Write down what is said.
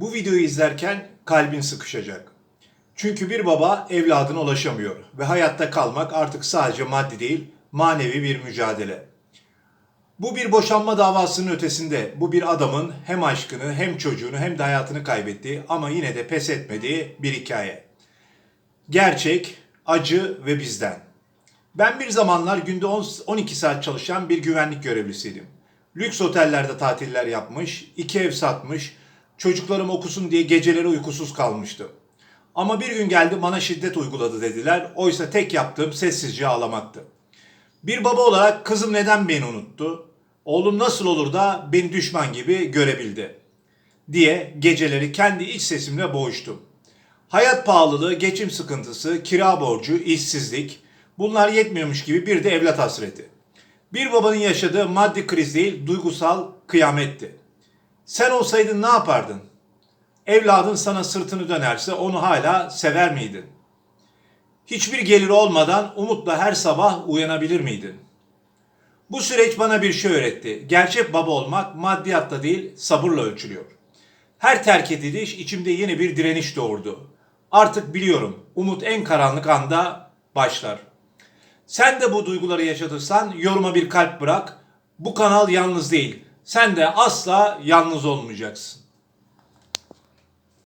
Bu videoyu izlerken kalbin sıkışacak. Çünkü bir baba evladına ulaşamıyor ve hayatta kalmak artık sadece maddi değil, manevi bir mücadele. Bu bir boşanma davasının ötesinde. Bu bir adamın hem aşkını hem çocuğunu hem de hayatını kaybettiği ama yine de pes etmediği bir hikaye. Gerçek, acı ve bizden. Ben bir zamanlar günde 10 12 saat çalışan bir güvenlik görevlisiydim. Lüks otellerde tatiller yapmış, iki ev satmış, çocuklarım okusun diye geceleri uykusuz kalmıştım. Ama bir gün geldi bana şiddet uyguladı dediler. Oysa tek yaptığım sessizce ağlamaktı. Bir baba olarak kızım neden beni unuttu? Oğlum nasıl olur da beni düşman gibi görebildi? diye geceleri kendi iç sesimle boğuştum. Hayat pahalılığı, geçim sıkıntısı, kira borcu, işsizlik bunlar yetmiyormuş gibi bir de evlat hasreti. Bir babanın yaşadığı maddi kriz değil, duygusal kıyametti. Sen olsaydın ne yapardın? Evladın sana sırtını dönerse onu hala sever miydin? Hiçbir gelir olmadan umutla her sabah uyanabilir miydin? Bu süreç bana bir şey öğretti. Gerçek baba olmak maddiyatla değil sabırla ölçülüyor. Her terk ediliş içimde yeni bir direniş doğurdu. Artık biliyorum umut en karanlık anda başlar. Sen de bu duyguları yaşadıysan yoruma bir kalp bırak. Bu kanal yalnız değil. Sen de asla yalnız olmayacaksın.